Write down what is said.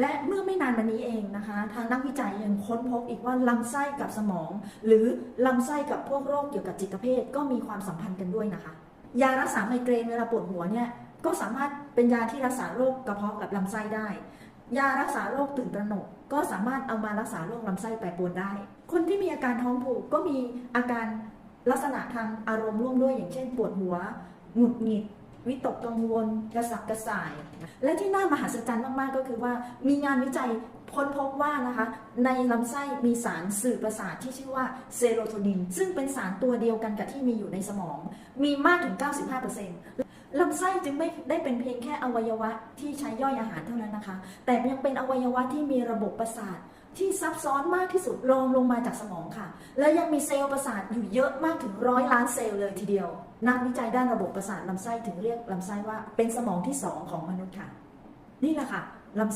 และเมื่อไม่นานมานี้เองนะคะ ทางนักวิจัยยังค้นพบอีกว่าลำไส้กับสมอง หรือลำไส้กับพวกโรคเกี่ยวกับจิตเภทก็มีความสัมพันธ์กันด้วยนะคะ ยารักษาไมเกรนเวลาปวดหัวเนี่ยก็สามารถเป็นยาที่รักษาโรคกระเพาะกับลำไส้ได้ ยารักษาโรคตื่นตระหนก ก็สามารถเอามารักษาโรคลำไส้แปรปรวนได้ คนที่มีอาการท้องผูกก็มีอาการลักษณะทางอารมณ์ร่วมด้วยอย่างเช่น ปวดหัวหงุดหงิด วิตกกังวลกระสับกระส่าย และที่น่ามหัศจรรย์มาก ๆ ก็คือว่ามีงานวิจัยค้นพบว่านะคะในลำไส้มีสารสื่อประสาทที่ชื่อว่าเซโรโทนิน ซึ่งเป็นสารตัวเดียวกันกับที่มีอยู่ในสมอง มีมากถึง 95%ลำไส้จึงไม่ได้เป็นเพียงแค่อวัยวะที่ใช้ย่อยอาหารเท่านั้นนะคะ แต่ยังเป็นอวัยวะที่มีระบบประสาท ที่ซับซ้อนมากที่สุดรองลงมาจากสมองค่ะ และยังมีเซลล์ประสาทอยู่เยอะมากถึงร้อยล้านเซลล์เลยทีเดียว นักวิจัยด้านระบบประสาทลำไส้ถึงเรียกลำไส้ว่าเป็นสมองที่สองของมนุษย์ค่ะ นี่แหละค่ะลำ